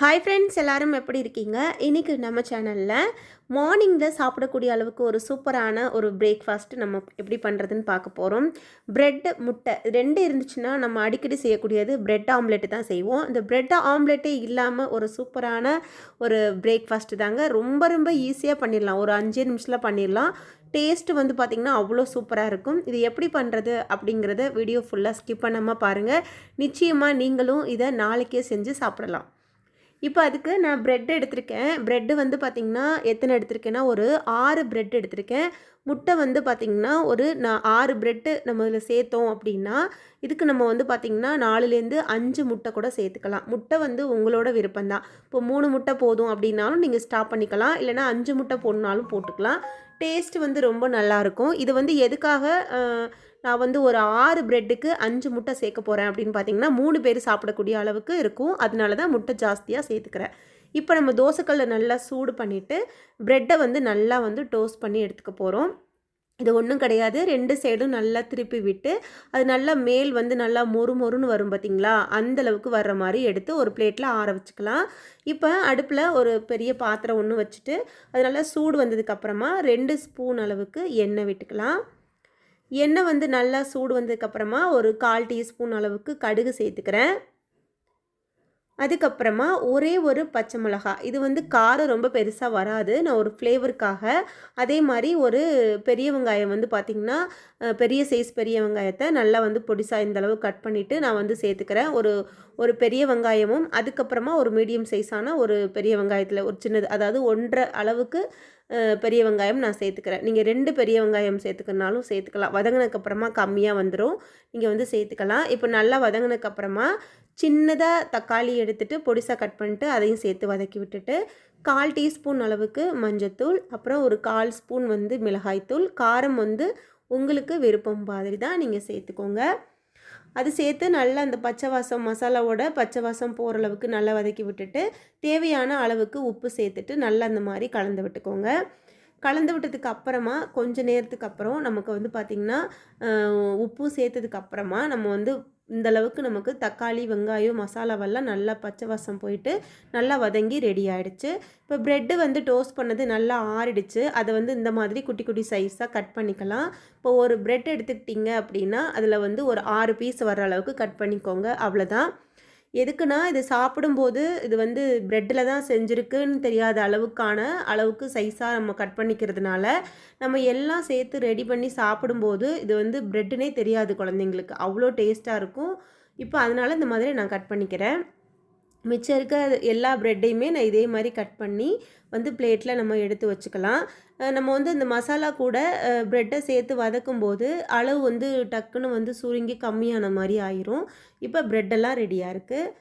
Hi friends எல்லாரும் எப்படி இருக்கீங்க? இன்றைக்கி நம்ம சேனலில் மார்னிங்கில் சாப்பிடக்கூடிய அளவுக்கு ஒரு சூப்பரான ஒரு பிரேக்ஃபாஸ்ட் நம்ம எப்படி பண்ணுறதுன்னு பார்க்க போகிறோம் ப்ரெட் முட்டை ரெண்டு இருந்துச்சுன்னா நம்ம அடிக்கடி செய்யக்கூடியது ப்ரெட் ஆம்லெட்டு தான் செய்வோம். இந்த ப்ரெட் ஆம்லெட்டே இல்லாமல் ஒரு சூப்பரான ஒரு பிரேக்ஃபாஸ்ட்டு தாங்க. ரொம்ப ரொம்ப ஈஸியாக பண்ணிடலாம். ஒரு அஞ்சு நிமிஷத்தில் பண்ணிடலாம். டேஸ்ட்டு வந்து பார்த்திங்கன்னா அவ்வளோ சூப்பராக இருக்கும். இது எப்படி பண்ணுறது அப்படிங்கிறத வீடியோ ஃபுல்லாக ஸ்கிப் பண்ணாமல் பாருங்கள் நிச்சயமாக நீங்களும் இதை நாளைக்கே செஞ்சு சாப்பிடலாம். இப்போ அதுக்கு நான் ப்ரெட் எடுத்திருக்கேன். ப்ரெட்டு வந்து பார்த்திங்கன்னா எத்தனை எடுத்திருக்கேன்னா ஒரு ஆறு ப்ரெட் எடுத்திருக்கேன். முட்டை வந்து பார்த்திங்கன்னா ஒரு நான் ஆறு ப்ரெட்டு நம்ம இதில் சேர்த்தோம் அப்படின்னா இதுக்கு நம்ம வந்து பார்த்திங்கன்னா நாலுலேருந்து அஞ்சு முட்டை கூட சேர்த்துக்கலாம். முட்டை வந்து உங்களோட விருப்பம்தான். இப்போ மூணு முட்டை போதும் அப்படின்னாலும் நீங்கள் ஸ்டாப் பண்ணிக்கலாம். இல்லைனா அஞ்சு முட்டை போடணுனாலும் போட்டுக்கலாம். டேஸ்ட் வந்து ரொம்ப நல்லாயிருக்கும் இது வந்து எதுக்காக நான் வந்து ஒரு ஆறு ப்ரெட்டுக்கு அஞ்சு முட்டை சேர்க்க போகிறேன் அப்படின்னு பார்த்தீங்கன்னா மூணு பேர் சாப்பிடக்கூடிய அளவுக்கு இருக்கும். அதனால தான் முட்டை ஜாஸ்தியாக சேர்த்துக்கிறேன். இப்போ நம்ம தோசைக்கல்லை நல்லா சூடு பண்ணிவிட்டு ப்ரெட்டை வந்து நல்லா வந்து டோஸ்ட் பண்ணி எடுத்துக்க போகிறோம் இது ஒன்றும் கிடையாது. ரெண்டு சைடும் நல்லா திருப்பி விட்டு அது நல்லா மேல் வந்து நல்லா மொறு மொறுன்னு வரும் பார்த்தீங்களா அந்தளவுக்கு வர்ற மாதிரி எடுத்து ஒரு பிளேட்டில் ஆற வச்சுக்கலாம். இப்போ அடுப்பில் ஒரு பெரிய பாத்திரம் ஒன்று வச்சுட்டு அது நல்லா சூடு வந்ததுக்கப்புறமா ரெண்டு ஸ்பூன் அளவுக்கு எண்ணெய் விட்டுக்கலாம். எண்ணெய் வந்து நல்லா சூடு வந்ததுக்கப்புறமா ஒரு கால் டீஸ்பூன் அளவுக்கு கடுகு சேர்த்துக்கிறேன். அதுக்கப்புறமா ஒரே ஒரு பச்சை மிளகா இது வந்து காரம் ரொம்ப பெருசாக வராது. நான் ஒரு ஃப்ளேவருக்காக. அதே மாதிரி ஒரு பெரிய வெங்காயம் வந்து பார்த்திங்கன்னா பெரிய சைஸ் பெரிய வெங்காயத்தை நல்லா வந்து பொடிசாக இந்த அளவு கட் பண்ணிவிட்டு நான் வந்து சேர்த்துக்கிறேன். ஒரு ஒரு பெரிய வெங்காயமும் அதுக்கப்புறமா ஒரு மீடியம் சைஸான ஒரு பெரிய வெங்காயத்தில் ஒரு சின்னது அதாவது ஒன்றரை அளவுக்கு பெரிய வெங்காயம் நான் சேர்த்துக்கிறேன். நீங்கள் ரெண்டு பெரிய வெங்காயம் சேர்த்துக்கனாலும் சேர்த்துக்கலாம். வதங்கினதுக்கப்புறமா கம்மியாக வந்துடும் நீங்கள் வந்து சேர்த்துக்கலாம். இப்போ நல்லா வதங்கினதுக்கப்புறமா சின்னதாக தக்காளி எடுத்துகிட்டு பொடிசாக கட் பண்ணிட்டு அதையும் சேர்த்து வதக்கி விட்டுட்டு கால் டீஸ்பூன் அளவுக்கு மஞ்சத்தூள் அப்புறம் ஒரு கால் ஸ்பூன் வந்து மிளகாய்த்தூள் காரம் வந்து உங்களுக்கு விருப்பம் மாதிரி தான் நீங்கள் சேர்த்துக்கோங்க. அது சேர்த்து நல்லா அந்த பச்சை வாசம் மசாலாவோட பச்சை வாசம் போகிற அளவுக்கு நல்லா வதக்கி விட்டுட்டு தேவையான அளவுக்கு உப்பு சேர்த்துட்டு நல்லா அந்த மாதிரி கலந்து விட்டுக்கோங்க. கலந்து விட்டதுக்கு அப்புறமா கொஞ்ச நேரத்துக்கு அப்புறம் நமக்கு வந்து பார்த்திங்கன்னா உப்பும் உப்பு சேர்த்ததுக்கு அப்புறமா நம்ம வந்து இந்த அளவுக்கு நமக்கு தக்காளி வெங்காயம் மசாலாவெல்லாம் நல்லா பச்சை வாசம் போயிட்டு நல்லா வதங்கி ரெடி ஆகிடுச்சு இப்போ ப்ரெட்டு வந்து டோஸ்ட் பண்ணது நல்லா ஆறிடுச்சு. அதை வந்து இந்த மாதிரி குட்டி குட்டி சைஸாக கட் பண்ணிக்கலாம். இப்போ ஒரு ப்ரெட் எடுத்துக்கிட்டிங்க அப்படின்னா அதில் வந்து ஒரு ஆறு பீஸ் வர அளவுக்கு கட் பண்ணிக்கோங்க. அவ்வளோதான் எதுக்குன்னா இது சாப்பிடும்போது இது வந்து ப்ரெட்டில் தான் செஞ்சுருக்குன்னு தெரியாத அளவுக்கான அளவுக்கு சைஸாக நம்ம கட் பண்ணிக்கிறதுனால நம்ம எல்லாம் சேர்த்து ரெடி பண்ணி சாப்பிடும்போது இது வந்து ப்ரெட்டுனே தெரியாது குழந்தைங்களுக்கு. அவ்வளோ டேஸ்ட்டாக இருக்கும். இப்போ அதனால் இந்த மாதிரி நான் கட் பண்ணிக்கிறேன். மிச்சம் இருக்க எல்லா ப்ரெட்டையுமே நான் இதே மாதிரி கட் பண்ணி வந்து பிளேட்டில் நம்ம எடுத்து வச்சுக்கலாம். நம்ம வந்து இந்த மசாலா கூட ப்ரெட்டை சேர்த்து வதக்கும் போது அளவு வந்து டக்குன்னு வந்து சுருங்கி கம்மியான மாதிரி ஆயிரும். இப்போ ப்ரெட்டெல்லாம் ரெடியாக இருக்குது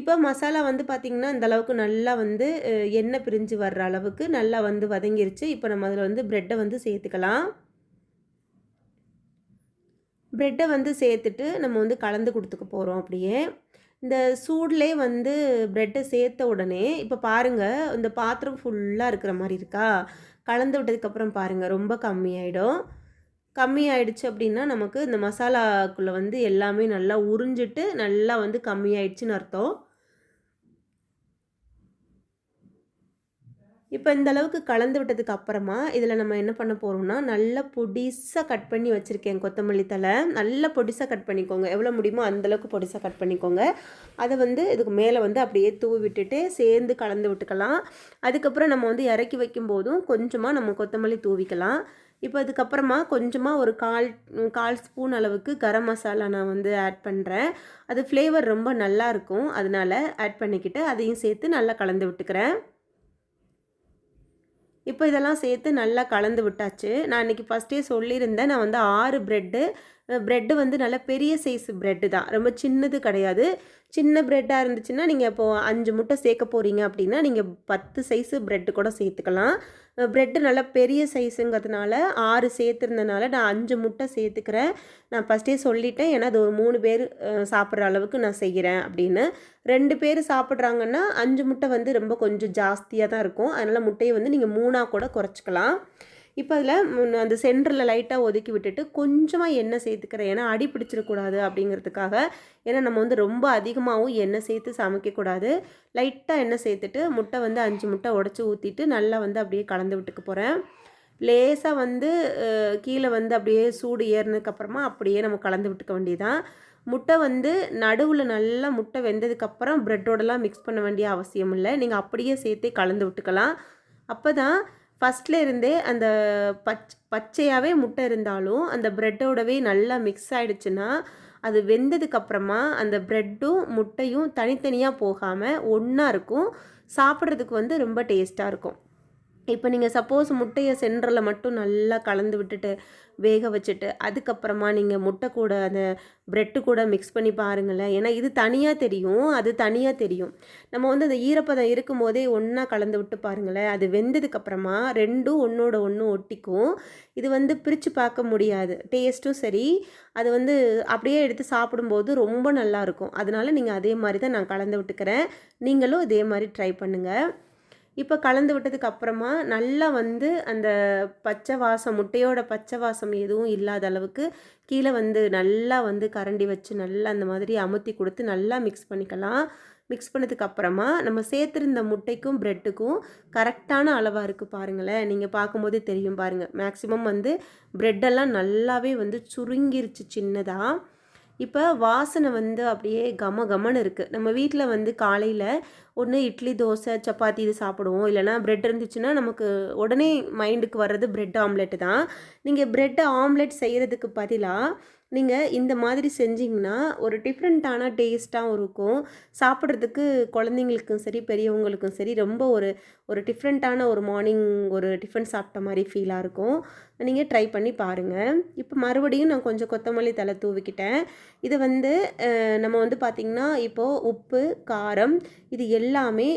இப்போ மசாலா வந்து பார்த்திங்கன்னா இந்த அளவுக்கு நல்லா வந்து எண்ணெய் பிரிஞ்சு வர்ற அளவுக்கு நல்லா வந்து வதங்கிருச்சு. இப்போ நம்ம அதில் வந்து ப்ரெட்டை வந்து சேர்த்துக்கலாம். ப்ரெட்டை வந்து சேர்த்துட்டு நம்ம வந்து கலந்து கொடுத்துக்க போகிறோம் அப்படியே. இந்த சூட்லேயே வந்து ப்ரெட்டை சேர்த்த உடனே இப்போ பாருங்கள் இந்த பாத்திரம் ஃபுல்லாக இருக்கிற மாதிரி இருக்கா? கலந்து விட்டதுக்கப்புறம் பாருங்கள் ரொம்ப கம்மியாயிடும். கம்மி ஆயிடுச்சு அப்படின்னா நமக்கு இந்த மசாலாக்குள்ளே வந்து எல்லாமே நல்லா உறிஞ்சிட்டு நல்லா வந்து கம்மியாயிடுச்சுன்னு அர்த்தம். இப்போ இந்த அளவுக்கு கலந்து விட்டதுக்கு அப்புறமா இதில் நம்ம என்ன பண்ண போகிறோம்னா நல்லா பொடிசாக கட் பண்ணி வச்சுருக்கேன் கொத்தமல்லி தலை நல்லா பொடிசாக கட் பண்ணிக்கோங்க. எவ்வளோ முடியுமோ அந்தளவுக்கு பொடிசாக கட் பண்ணிக்கோங்க. அதை வந்து இதுக்கு மேலே வந்து அப்படியே தூவி விட்டுட்டு சேர்ந்து கலந்து விட்டுக்கலாம். அதுக்கப்புறம் நம்ம வந்து இறக்கி வைக்கும்போதும் கொஞ்சமாக நம்ம கொத்தமல்லி தூவிக்கலாம். இப்போ அதுக்கப்புறமா கொஞ்சமாக ஒரு கால் கால் ஸ்பூன் அளவுக்கு கரம் மசாலா நான் வந்து ஆட் பண்ணுறேன் அது ஃப்ளேவர் ரொம்ப நல்லா இருக்கும். அதனால ஆட் பண்ணிக்கிட்டு அதையும் சேர்த்து நல்லா கலந்து விட்டுக்கிறேன். இப்போ இதெல்லாம் சேர்த்து நல்லா கலந்து விட்டாச்சு. நான் இன்றைக்கி ஃபஸ்ட்டே சொல்லியிருந்தேன் நான் வந்து ஆறு ப்ரெட்டு ப்ரெட்டு வந்து நல்ல பெரிய சைஸ் ப்ரெட்டு தான். ரொம்ப சின்னது கிடையாது. சின்ன ப்ரெட்டாக இருந்துச்சுன்னா நீங்கள் இப்போது அஞ்சு முட்டை சேர்க்க போகிறீங்க அப்படின்னா நீங்கள் பத்து சைஸு ப்ரெட்டு கூட சேர்த்துக்கலாம். ப்ரெட்டு நல்லா பெரிய சைஸுங்கிறதுனால ஆறு சேர்த்துருந்தனால நான் அஞ்சு முட்டை சேர்த்துக்கிறேன். நான் ஃபஸ்ட்டே சொல்லிட்டேன். ஏன்னா அது ஒரு மூணு பேர் சாப்பிட்ற அளவுக்கு நான் செய்கிறேன் அப்படின்னு. ரெண்டு பேர் சாப்பிட்றாங்கன்னா அஞ்சு முட்டை வந்து ரொம்ப கொஞ்சம் ஜாஸ்தியாக தான் இருக்கும். அதனால் முட்டையை வந்து நீங்கள் மூணாக கூட குறைச்சிக்கலாம். இப்போ அதில் அந்த சென்டரில் லைட்டாக ஒதுக்கி விட்டுட்டு கொஞ்சமாக எண்ணெய் சேர்த்துக்கிறேன். ஏன்னா அடி பிடிச்சிடக்கூடாது அப்படிங்கிறதுக்காக. ஏன்னா நம்ம வந்து ரொம்ப அதிகமாகவும் எண்ணெய் சேர்த்து சமைக்கக்கூடாது. லைட்டாக எண்ணெய் சேர்த்துட்டு முட்டை வந்து அஞ்சு முட்டை உடச்சி ஊற்றிட்டு நல்லா வந்து அப்படியே கலந்து விட்டுக்க போகிறேன் லேசாக வந்து கீழே வந்து அப்படியே சூடு ஏறினதுக்கப்புறமா அப்படியே நம்ம கலந்து விட்டுக்க வேண்டியதான் முட்டை வந்து நடுவில் நல்லா முட்டை வெந்ததுக்கப்புறம் ப்ரெட்டோடலாம் மிக்ஸ் பண்ண வேண்டிய அவசியம் இல்லை. நீங்கள் அப்படியே சேர்த்தே கலந்து விட்டுக்கலாம். அப்போ தான் ஃபஸ்ட்டில் இருந்தே அந்த பச் பச்சையாகவே முட்டை இருந்தாலும் அந்த ப்ரெட்டோடவே நல்லா மிக்ஸ் ஆகிடுச்சுன்னா அது வெந்ததுக்கப்புறமா அந்த ப்ரெட்டும் முட்டையும் தனித்தனியாக போகாமல் ஒன்றா இருக்கும். சாப்பிட்றதுக்கு வந்து ரொம்ப டேஸ்ட்டாக இருக்கும். இப்போ நீங்கள் சப்போஸ் முட்டையை சென்டரில் மட்டும் நல்லா கலந்து விட்டுட்டு வேக வச்சுட்டு அதுக்கப்புறமா நீங்கள் முட்டை கூட அந்த ப்ரெட்டு கூட மிக்ஸ் பண்ணி பாருங்களேன். ஏன்னா இது தனியாக தெரியும் அது தனியாக தெரியும். நம்ம வந்து அந்த ஈரப்பதம் இருக்கும் போதே ஒன்றா கலந்து விட்டு பாருங்களேன். அது வெந்ததுக்கப்புறமா ரெண்டும் ஒன்றோட ஒன்று ஒட்டிக்கும். இது வந்து பிரித்து பார்க்க முடியாது. டேஸ்ட்டும் சரி. அது வந்து அப்படியே எடுத்து சாப்பிடும்போது ரொம்ப நல்லாயிருக்கும் அதனால நீங்கள் அதே மாதிரி தான் நான் கலந்து விட்டுக்கிறேன். நீங்களும் இதே மாதிரி ட்ரை பண்ணுங்கள் இப்போ கலந்து விட்டதுக்கு அப்புறமா நல்லா வந்து அந்த பச்சை வாசம் முட்டையோட பச்சை வாசம் எதுவும் இல்லாத அளவுக்கு கீழே வந்து நல்லா வந்து கரண்டி வச்சு நல்லா அந்த மாதிரி அமுத்தி கொடுத்து நல்லா மிக்ஸ் பண்ணிக்கலாம். மிக்ஸ் பண்ணதுக்கு அப்புறமா நம்ம சேர்த்துருந்த முட்டைக்கும் ப்ரெட்டுக்கும் கரெக்டான அளவாக இருக்குது பாருங்களேன். நீங்கள் பார்க்கும்போதே தெரியும் பாருங்கள் மேக்ஸிமம் வந்து ப்ரெட்டெல்லாம் நல்லாவே வந்து சுருங்கிருச்சு சின்னதாக இப்போ வாசனை வந்து அப்படியே கம கமன்னு இருக்குது நம்ம வீட்டில் வந்து காலையில் ஒன்று இட்லி தோசை சப்பாத்தி இது சாப்பிடுவோம். இல்லைனா ப்ரெட் இருந்துச்சுன்னா நமக்கு உடனே மைண்டுக்கு வர்றது ப்ரெட் ஆம்லெட்டு தான். நீங்கள் ப்ரெட் ஆம்லெட் செய்கிறதுக்கு பதிலாக நீங்கள் இந்த மாதிரி செஞ்சிங்கன்னா ஒரு டிஃப்ரெண்ட்டான டேஸ்ட்டாகவும் இருக்கும். சாப்பிட்றதுக்கு குழந்தைங்களுக்கும் சரி பெரியவங்களுக்கும் சரி ரொம்ப ஒரு ஒரு டிஃப்ரெண்ட்டான ஒரு மார்னிங் ஒரு டிஃபன் சாப்பிட்ட மாதிரி ஃபீலாக இருக்கும். நீங்கள் ட்ரை பண்ணி பாருங்கள் இப்போ மறுபடியும் நான் கொஞ்சம் கொத்தமல்லி தலை தூவிக்கிட்டேன். இதை வந்து நம்ம வந்து பார்த்திங்கன்னா இப்போது உப்பு காரம் இது எல்லாமே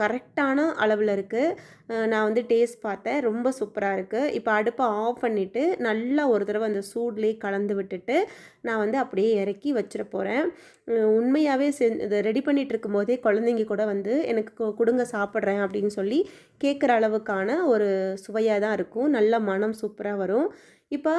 கரெக்டான அளவில் இருக்குது நான் வந்து டேஸ்ட் பார்த்தேன். ரொம்ப சூப்பராக இருக்குது இப்போ அடுப்பை ஆஃப் பண்ணிவிட்டு நல்லா ஒரு தடவை அந்த சூட்லேயே கலந்து விட்டுட்டு நான் வந்து அப்படியே இறக்கி வச்சிட போகிறேன் உண்மையாகவே செ இதை ரெடி பண்ணிகிட்டு இருக்கும்போதே குழந்தைங்க கூட வந்து எனக்கு கொடுங்க சாப்பிட்றேன் அப்படின்னு சொல்லி கேட்குற அளவுக்கான ஒரு சுவையாக தான் இருக்கும். நல்ல மனம் சூப்பராக வரும். இப்போ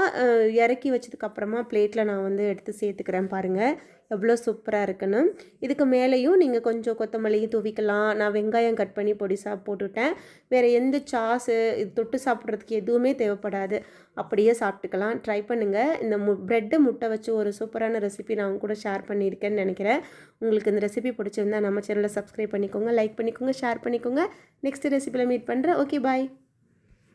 இறக்கி வச்சதுக்கப்புறமா பிளேட்டில் நான் வந்து எடுத்து சேர்த்துக்கிறேன் பாருங்கள் எவ்வளோ சூப்பராக இருக்குன்னு. இதுக்கு மேலேயும் நீங்கள் கொஞ்சம் கொத்தமல்லியும் துவிக்கலாம். நான் வெங்காயம் கட் பண்ணி பொடிசாக போட்டுவிட்டேன் வேறு எந்த சாஸு இது தொட்டு சாப்பிட்றதுக்கு எதுவுமே தேவைப்படாது. அப்படியே சாப்பிட்டுக்கலாம். ட்ரை பண்ணுங்கள் இந்த மு ப்ரெட்டு முட்டை வச்சு ஒரு சூப்பரான ரெசிபி நான் கூட ஷேர் பண்ணியிருக்கேன்னு நினைக்கிறேன். உங்களுக்கு இந்த ரெசிபி பிடிச்சிருந்தா நம்ம சேனலை சப்ஸ்கிரைப் பண்ணிக்கோங்க லைக் பண்ணிக்கோங்க ஷேர் பண்ணிக்கோங்க. நெக்ஸ்ட் ரெசிபியில் மீட் பண்ணுறேன் ஓகே பாய்